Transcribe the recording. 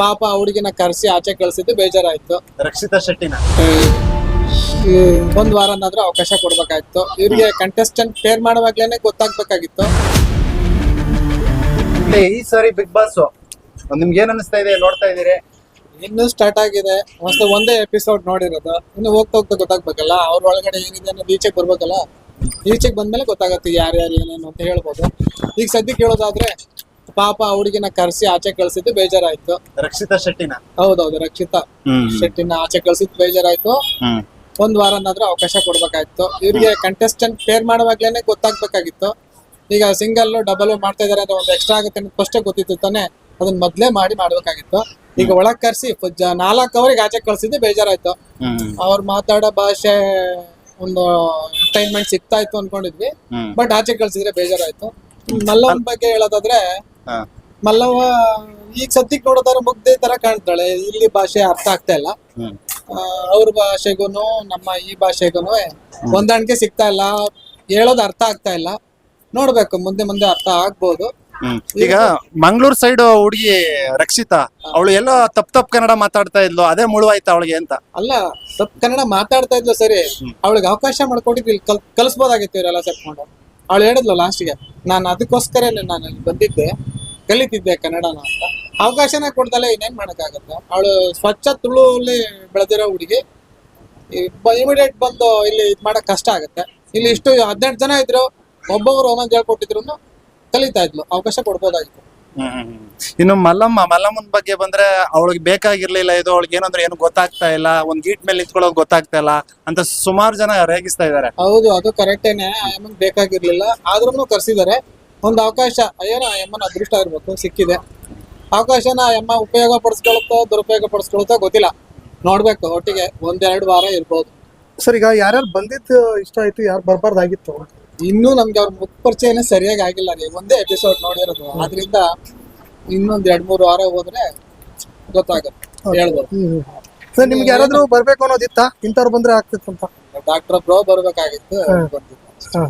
ಪಾಪ ಹುಡುಗಿನ ಕರೆಸಿ ಆಚೆ ಕಳ್ಸಿದ್ದು ಬೇಜಾರಾಯ್ತು. ರಕ್ಷಿತಾ ಶೆಟ್ಟಿನ. ಈ ಒಂದ್ ವಾರನಾದ್ರೂ ಅವಕಾಶ ಕೊಡ್ಬೇಕಾಯ್ತು. ಇವ್ರಿಗೆ ಕಂಟೆಸ್ಟೆಂಟ್ ಪೇರ್ ಮಾಡುವಾಗ್ಲೇನೆ ಗೊತ್ತಾಗ್ಬೇಕಾಗಿತ್ತು. ಮತ್ತೆ ಈ ಸಾರಿ ಬಿಗ್ ಬಾಸ್. ನಿಮ್ಗೆ ಏನ್ ಅನಿಸ್ತಾ ಇದೆ? ನೋಡ್ತಾ ಇದೀರಿ ಇನ್ನು ಸ್ಟಾರ್ಟ್ ಆಗಿದೆ. ಮತ್ತೆ ಒಂದೇ ಎಪಿಸೋಡ್ ನೋಡಿರೋದು. ಇನ್ನು ಹೋಗ್ತಾ ಹೋಗ್ತಾ ಗೊತ್ತಾಗ್ಬೇಕಲ್ಲ? ಅವ್ರ ಒಳಗಡೆ ಏನಿದೆ ಅನ್ನೋದು ಈಚೆಗೆ ಬರ್ಬೇಕಲ್ಲ? ಈಚೆಗೆ ಬಂದ್ಮೇಲೆ ಗೊತ್ತಾಗತ್ತೆ ಯಾರ್ಯಾರು ಏನೇನು ಅಂತ ಹೇಳ್ಬೋದು. ಈಗ ಸದ್ಯಕ್ಕೆ ಹೇಳೋದಾದ್ರೆ ಪಾಪ ಹುಡುಗಿನ ಕರೆಸಿ ಆಚೆ ಕಳ್ಸಿದ್ದು ಬೇಜಾರಾಯ್ತು. ರಕ್ಷಿತಾ ಶೆಟ್ಟಿನ? ಹೌದೌದು ರಕ್ಷಿತಾ ಶೆಟ್ಟಿನ ಆಚೆ ಕಳ್ಸಿದ್ ಬೇಜಾರಾಯ್ತು. ಒಂದ್ ವಾರನಾದ್ರೂ ಅವಕಾಶ ಕೊಡ್ಬೇಕಾಯ್ತು. ಇವ್ರಿಗೆ ಕಂಟೆಸ್ಟೆಂಟ್ ಪೇರ್ ಮಾಡುವಾಗ್ಲೇನೆ ಗೊತ್ತಾಗ್ಬೇಕಾಗಿತ್ತು. ಈಗ ಸಿಂಗಲ್ ಡಬಲ್ ಮಾಡ್ತಾ ಇದಾರೆ ಅಂದ್ರೆ ಒಂದು ಎಕ್ಸ್ಟ್ರಾ ಆಗುತ್ತೆ ಅಂತ ಫಸ್ಟೇ ಗೊತ್ತಿತ್ತು ತಾನೆ. ಅದನ್ನ ಮೊದ್ಲೇ ಮಾಡಿ ಮಾಡ್ಬೇಕಾಗಿತ್ತು. ಈಗ ಒಳಗ್ ಕರ್ಸಿ ನಾಲ್ಕು ಅವರಿಗೆ ಆಚೆ ಕಳ್ಸಿದ್ದು ಬೇಜಾರಾಯ್ತು. ಅವ್ರು ಮಾತಾಡೋ ಭಾಷೆ ಒಂದು ಎಂಟರ್ಟೈನ್ಮೆಂಟ್ ಸಿಗ್ತಾ ಇತ್ತು ಅನ್ಕೊಂಡಿದ್ವಿ. ಬಟ್ ಆಚೆ ಕಳ್ಸಿದ್ರೆ ಬೇಜಾರಾಯ್ತು. ಮಲ್ಲವನ್ ಬಗ್ಗೆ ಹೇಳೋದಾದ್ರೆ ಹಾ. ಮಲ್ಲವ ಈಗ ಸದ್ಯಕ್ಕೆ ನೋಡೋದಾದ್ರೆ ಮುಗ್ದೆ ತರ ಕಾಣ್ತಾಳೆ. ಇಲ್ಲಿ ಭಾಷೆ ಅರ್ಥ ಆಗ್ತಾ ಇಲ್ಲ. ಅವ್ರ ಭಾಷೆಗೂನು ನಮ್ಮ ಈ ಭಾಷೆಗೂನು ಹೊಂದಾಣಿಕೆ ಸಿಗ್ತಾ ಇಲ್ಲ. ಹೇಳೋದು ಅರ್ಥ ಆಗ್ತಾ ಇಲ್ಲ. ನೋಡ್ಬೇಕು ಮುಂದೆ ಮುಂದೆ ಅರ್ಥ ಆಗ್ಬೋದು. ಈಗ ಮಂಗಳೂರು ಸೈಡ್ ಹುಡುಗಿ ರಕ್ಷಿತಾ ಅವಳು ಎಲ್ಲೋ ತಪ್ ತಪ್ ಕನ್ನಡ ಮಾತಾಡ್ತಾ ಇದ್ಲು ಅದೇ ಮುಳುವಾಯ್ತಾ ಅವಳಿಗೆ ಅಂತ? ಅಲ್ಲ ತಪ್ ಕನ್ನಡ ಮಾತಾಡ್ತಾ ಇದ್ಲು ಸರಿ. ಅವಳಿಗೆ ಅವಕಾಶ ಮಾಡ್ಕೊಟ್ಟಿದ್ವಿ ಕಲ್ ಕಲಿಸ್ಬೋದಾಗಿತ್ತು ಇವರೆಲ್ಲ ಸೇರ್ಕೊಂಡು ಅವಳು ಹೇಳಿದ್ಲು ಲಾಸ್ಟ್ಗೆ ನಾನು ಅದಕ್ಕೋಸ್ಕರ ನಾನು ಬಂದಿದ್ದೆ. ಕಲಿತಿದ್ದೆ ಕನ್ನಡನ ಅಂತ. ಅವಕಾಶನ ಕೊಡ್ದಲೆ ಇನ್ನೇನ್ ಮಾಡೋಕ್ಕಾಗತ್ತೆ? ಅವಳು ಸ್ವಚ್ಛ ತುಳುವಲ್ಲಿ ಬೆಳೆದಿರೋ ಹುಡುಗಿ. ಇಮಿಡಿಯೇಟ್ ಬಂದು ಇಲ್ಲಿ ಇದ್ ಮಾಡಕ್ ಕಷ್ಟ ಆಗುತ್ತೆ. ಇಲ್ಲಿ ಇಷ್ಟು ಹದಿನೆಂಟು ಜನ ಇದ್ರು ಒಬ್ಬೊಬ್ರು ಒಂದೊಂದು ಹೇಳ್ಕೊಟ್ಟಿದ್ರು ಕಲಿತಾ ಇದ್ಲು. ಅವಕಾಶ ಕೊಡ್ಬೋದಾಗಿತ್ತು. ಇನ್ನು ಮಲ್ಲಮ್ಮ ಮಲ್ಲಮ್ಮನ ಬಗ್ಗೆ ಬಂದ್ರೆ ಅವಳಿಗೆ ಬೇಕಾಗಿರ್ಲಿಲ್ಲ ಇದು ಅವಳಿಗೆ ಏನಂದ್ರೆ ಏನು ಗೊತ್ತಾಗ್ತಾ ಇಲ್ಲ ಒಂದ್ ಗೀಟ್ ಮೇಲೆ ನಿಂತ್ಕೊಳ್ಳೋದು ಗೊತ್ತಾಗ್ತಾ ಇಲ್ಲ ಅಂತ ಸುಮಾರು ಜನ ರೇಗಿಸ್ತಾ ಇದಾರೆ. ಹೌದು ಅದು ಕರೆಕ್ಟೇನೆ ಬೇಕಾಗಿರ್ಲಿಲ್ಲ. ಆದ್ರೂ ಕರ್ಸಿದ್ದಾರೆ ಒಂದು ಅವಕಾಶ. ಏನೋ ಯಮ್ಮನ ಅದೃಷ್ಟ ಇರ್ಬೇಕು ಸಿಕ್ಕಿದೆ. ಅವಕಾಶನ ಎಮ್ಮ ಉಪಯೋಗ ಪಡಿಸ್ಕೊಳುತ್ತೋ ದುರುಪಯೋಗ ಪಡಿಸ್ಕೊಳುತ್ತೋ ಗೊತ್ತಿಲ್ಲ. ನೋಡ್ಬೇಕು ಒಟ್ಟಿಗೆ ಒಂದೆರಡು ವಾರ ಇರ್ಬೋದು. ಸರ್ ಈಗ ಯಾರ್ಯಾರು ಬಂದಿದ್ದು ಇಷ್ಟ ಆಯ್ತು ಯಾರು ಬರಬಾರ್ದಾಗಿತ್ತು? ಇನ್ನೂ ನಮ್ಗೆ ಅವ್ರ ಮುಖ ಪರಿಚಯನೇ ಸರಿಯಾಗಿ ಆಗಿಲ್ಲ ರೀ. ಒಂದೇ ಎಪಿಸೋಡ್ ನೋಡಿರೋದು. ಆದ್ರಿಂದ ಇನ್ನೊಂದ್ ಎರಡ್ ಮೂರು ವಾರ ಹೋದ್ರೆ ಗೊತ್ತಾಗುತ್ತೆ. ಹೇಳ್ಬೋದು. ಸರ್ ನಿಮ್ಗೆ ಯಾರಾದ್ರೂ ಬರ್ಬೇಕು ಅನ್ನೋದಿತ್ತ? ಇಂಥವ್ರು ಬಂದ್ರೆ ಆಗ್ತಿತ್ತು ಅಂತ ಡಾಕ್ಟರ್ ಬ್ರೋ ಬರ್ಬೇಕಾಗಿತ್ತು ಹಾ.